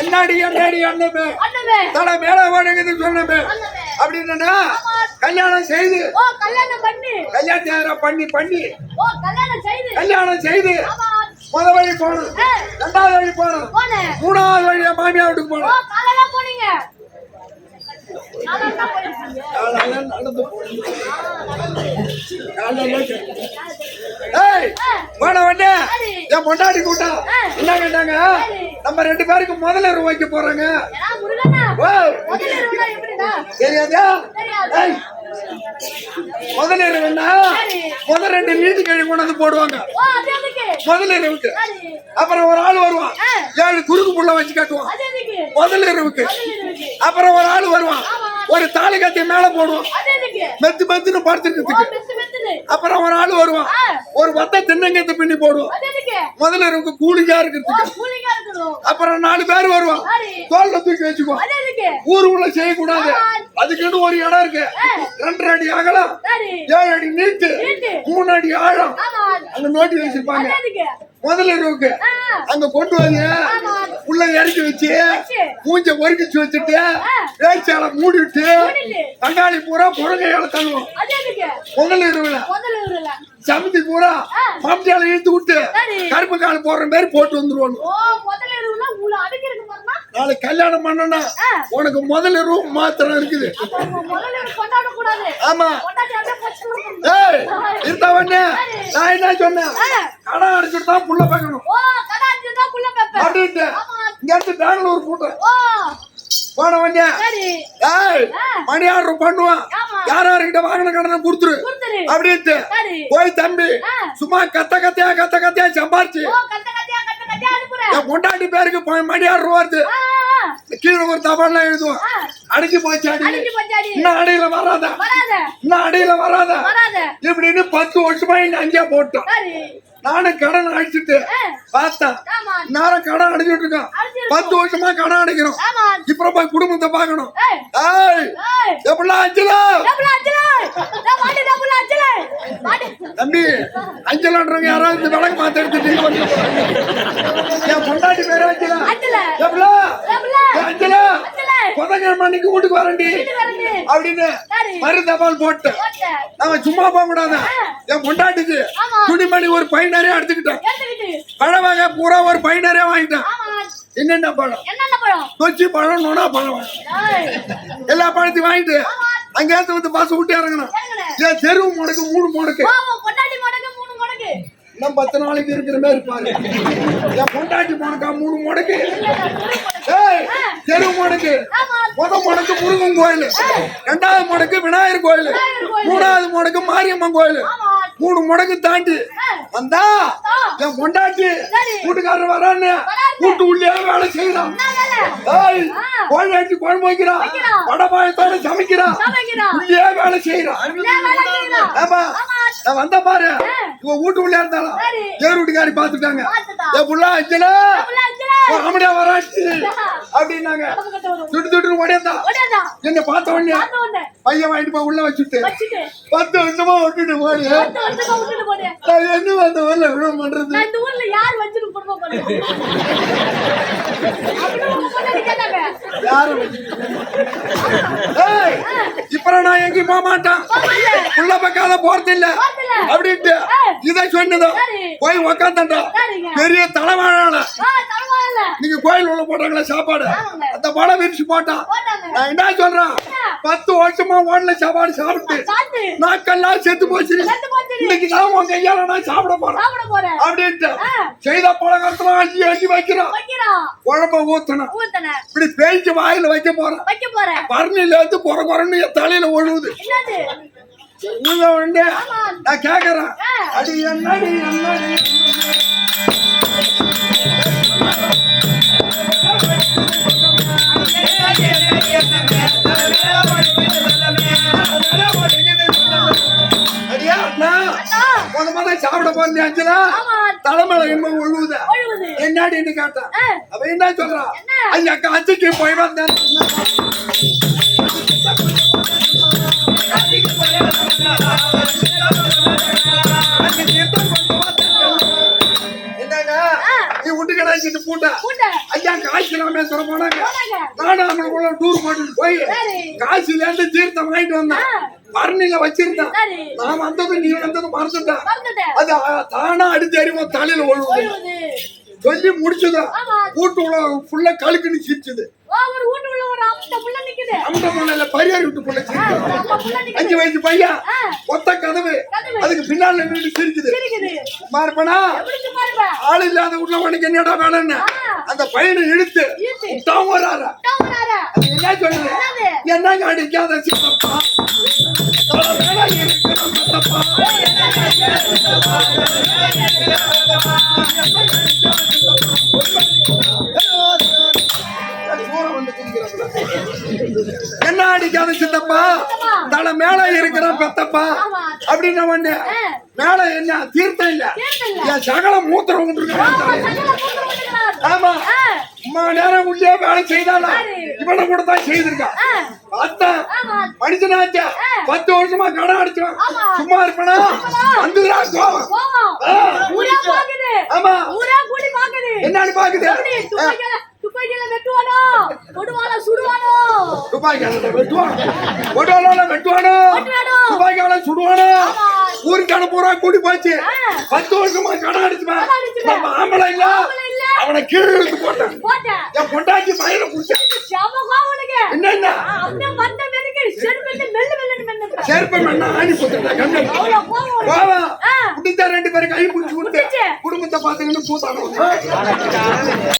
என்னடி என்னடி அண்ணமே? தலை மேல வணங்குது சொன்னமே. அப்படின்னா கல்யாணம் செய்து. கல்யாணம் பண்ணி. கல்யாணத்தை பண்ணி பண்ணி. ஓ கல்யாணம் செய்து. கல்யாணம் செய்து ஆமா முத வழி போனோம் ஆ, ரெண்டாவது வழி போனேன் மூணாவது வழியா மாமியா வீட்டுக்கு ஓ போனோம் என் பொண்டாட்டி கூட்டா. என்ன கேட்டாங்க? நம்ம ரெண்டு பேருக்கு முதல்ல ரூபா வைக்க போறாங்க தெரியாதா? முதல்ல முதல் ரெண்டு நீதி கழி கொண்டு வந்து போடுவாங்க. முதல் இரவுக்கு. அப்புறம் ஒரு ஆள் வருவான். ஏழு குறுக்கு புள்ள வச்சு காட்டுவான். முதல் இரவுக்கு. அப்புறம் ஒரு ஆள் வருவான். ஒரு தாலி கட்டி மேல போடுவான். மெத்து மெத்துன்னு படுத்துக்கிறதுக்கு அப்புறம் ஒரு ஆள் வருவான். ஒரு வத்த தென்னங்கத்தை பின்னி போடுவான். அது எதுக்கு முதல் இரவுக்கு கூலிங்கா இருக்கிறதுக்கு. அப்புறம் நாலு பேர் வருவான். தோல்ல தூக்கி எதுக்கு ஊருக்குள்ள செய்யக்கூடாது. அதுக்குன்னு ஒரு இடம் இருக்கு. ரெண்டரை அடி அகலம். ஏழு அடி நீட்டு. மூணு அடி ஆழம். அங்க நோட்டி வச்சிருப்பாங்க. முதல்ல இரவுக்கு ஆ. அங்க கொண்டு வந்து உள்ள இறக்கி வச்சு. மூஞ்ச ஒருக்கிச்சு வச்சுட்டு வேச்சால மூடிட்டு மூடிட்டு. தங்காளி பூரா புழங்கையால தள்ளுவோம். முதல்ல இரவுல சமைச்சு பூரா மாப்பியால இழுத்து விட்டு. கருப்பு கால் போடுற மாதிரி போட்டு வந்துருவாங்க நாளைக்கு கல்யாணம் பண்ணனா உனக்கு முதல்ல ரூம் மாத்திரம் இருக்குது. ஆமா. ஏய் இருந்த உடனே நான் என்ன சொன்னேன்? கடன் அடிச்சுட்டு தான் புள்ள பார்க்கணும். அப்படின்ட்டு இங்க இருந்து பெங்களூர் கூட்டம் போன உடனே ஏய் மணி ஆர்டர் பண்ணுவான். யார் யாருக்கிட்ட வாங்கின கடனை கொடுத்துரு. அப்படின்ட்டு போய் தம்பி. சும்மா கத்த கத்தையா கத்த கத்தையா சம்பாரிச்சு. என் பொண்டாட்டி பேருக்கு போய் மணி ஆர்டர் வருது கீழே ஒரு தபால்லாம் எழுதுவான் ஆ. அடிச்சு போச்சு இன்னும் அடியில வராத. இன்னும் அடியில வராத. இப்படின்னு பத்து வருஷமா இந்த அஞ்சா போட்டோம். நானும் கடன் அடிச்சுட்டு ஆமா. நேரம் கடன் அடிச்சுட்டு இருக்கோம். பத்து வருஷமா கடன் அடிக்கிறோம். ஆமா. இப்ப போய் குடும்பத்தை ஏய். எப்படிலாம் அஞ்சலா? தம்பி அஞ்சலான்றவங்க யாராவது விளக்கு மாத்த எடுத்துட்டு இங்க வந்து என் பொண்டாட்டி பேர அன்னைக்கு வீட்டுக்கு வரண்டி அப்படின்னு மறு தபால் போட்டு. ஓகே நாம சும்மா போக கூடாது? என் பொண்டாட்டிக்கு. துணிமணி ஒரு பை நிறைய எடுத்துக்கிட்டேன் எடுத்துக்கிட்டு பழ வகை பூரா ஒரு பை நிறைய வாங்கிட்டேன் என்னென்ன பழம்? என்னென்ன பழம்? நோனா பழம் எல்லா பழத்தையும் வாங்கிட்டு அங்கேயாவது வந்து பஸ் விட்டு இறங்கணும். ஏன் தெருவு முடக்கு மூணு முடக்கு? இன்னும் பத்து நாளைக்கு இருக்கிற மாதிரி பாரு என் பொண்டாட்டி முடக்கா மூணு முடக்கு ஏய் தெருவு முடக்கு ஆமா முத முடக்கு முருகன் கோயில். ரெண்டாவது முடக்கு விநாயகர் கோயில். மூணாவது முடக்கு மாரியம்மன் கோயில். மூணு முடக்கு தாண்டி. வந்தா? என் பொண்டாட்டி சரி. வீட்டுக்காரர் வரான்னு வீட்டு உள்ளே வேலை செய்யறான் வேலை. ஏய் கோழி அடிச்சு குழம்பு வைக்கிறான். வடபாயத்தோட சமைக்கிறான். உள்ளே வேலை செய்யறான். ஆமா. நான் வந்த பாரு. இவ வீட்டு உள்ளே இருந்தாலும். ஏறு வீட்டுக்காரி பாத்துட்டாங்க. என் புள்ள அஞ்சல ஆமடியா வராச்சு அப்படின்னாங்க. துட்டு துட்டு ஓடியாதா? என்ன பார்த்த உடனே பையன் வாங்கிட்டு போய் உள்ள வச்சுட்டு பத்து வருஷமா விட்டுட்டு போனேன். நான் என்ன அந்த ஊர்ல விட பண்றது? இந்த ஊர்ல யார் வச்சுட்டு குடும்பம் யாரும் ஏய் இப்ப நான் எங்கேயும் போக மாட்டான். உள்ள பக்கால போறது இல்ல. அப்படின்ட்டு இதை சொன்னதும். போய் உக்காந்தா. பெரிய தலைவாழ. நீங்க கோயில் உள்ள போட்டாங்களா சாப்பாடு. அந்த படம் விரிச்சு போட்டான். நான் என்ன சொல்றேன் பத்து வருஷமா ஓடல சாப்பாடு சாப்பிட்டு நாக்கெல்லாம் செத்து போச்சு. இன்னைக்கு தான் உன் கையால நான் சாப்பிட போறேன் சாப்பிட போறேன். அப்படின்ட்டு. செய்த பழக்கத்துல அள்ளி வைக்கிறான் வைக்கிறான். குழம்ப ஊத்தணும் ஊத்தன. இப்படி பேஞ்சு வாயில வைக்க போறேன் வைக்க போறேன். பரணில இருந்து குறை குறைன்னு என் தலையில ஒழுகுது? உள்ள நான் கேக்குறேன். அடி என்னடி என்னடி பாத்தியா அஞ்சலா ஆமா. தலைமையில என்ன ஒழுகுத. என்னடின்னு கேட்டான். அவ என்ன சொல்றான்? ஐயா போய் வந்தேன் என்னங்க கிடாச்சிட்டு பூட்டா பூட்டை. ஐயா காசு ராமேஸ்வரம் போனாங்க அவனுக்குள்ள டூர் போட்டுட்டு போய். காசுல இருந்து தீர்த்தம் வாங்கிட்டு வந்தேன். பரணில வச்சிருந்தேன் சரி. நான் வந்தது நீ வந்தது மறந்துட்டேன். அது தானா அடிச்சு அறிவோம் தலையில ஒழுகுது. சொல்லி முடிச்சதும் ஆமா. வீட்டு உள்ள ஃபுல்லா கழுக்குன்னு சிரிச்சுது. அஞ்சு வயசு பையன் ஆ. ஒத்த கதவு. அதுக்கு பின்னால நின்று சிரிக்குது பாருங்க. ஆள் இல்லாத வீட்டுல உனக்கு என்னடா வேணும்னு ஆ. அந்த பையனை இழுத்து. விட்டாம வராரா என்ன என்னது? என்னங்க அடிக்காத சித்தப்பா இருக்கிற சித்தப்பா. மேல இருக்கிற பெத்தப்பா. அப்படின்னு ஆ. மேல என்ன? தீர்த்தம் இல்ல. என் சகல மூத்திரம் ஆமா. அம்மா நேரம் உள்ளே வேலை செய்தாளா? சரி. இவனை கூட தான் செய்திருக்கான் ஆமா. மனுஷனாச்சா. பத்து வருஷமா கடை அடிச்சான் ஆமா. சும்மா இருப்பனா? வந்துடுறா கோவம். ஆமா. என்னன்னு பாக்குது? துப்பாக்கியால- வெட்டுவானோ? சுடுவானோ? துப்பாக்கியால வெட்டுவானோ ஒடோலால வெட்டுவானோ. துப்பாக்கியால சுடுவானோ ஆமா. ஊருக்கான பூரா கூடி போச்சு. பத்து வருஷமா கடை அடிச்சுமா கடை அடிச்சுமா. நம்ம ஆம்பளை இல்ல. அவனை கீழே இழுத்து போட்டான் போட்டேன் என் பொண்டாட்டி பையனை குடிச்ச செம கோவம் உனக்கு. என்னென்ன. சேர்ப்ப மண்ணா ஆணி போட்டுட்டா கண்ணு அவ்வளவு கோவம் உனக்கு. கோவா. குடிச்சா ரெண்டு பேரும் கை பிடிச்சு பிடிச்சு. குடும்பத்தை பாத்துக்கிட்டு கூத்தாடுவாங்க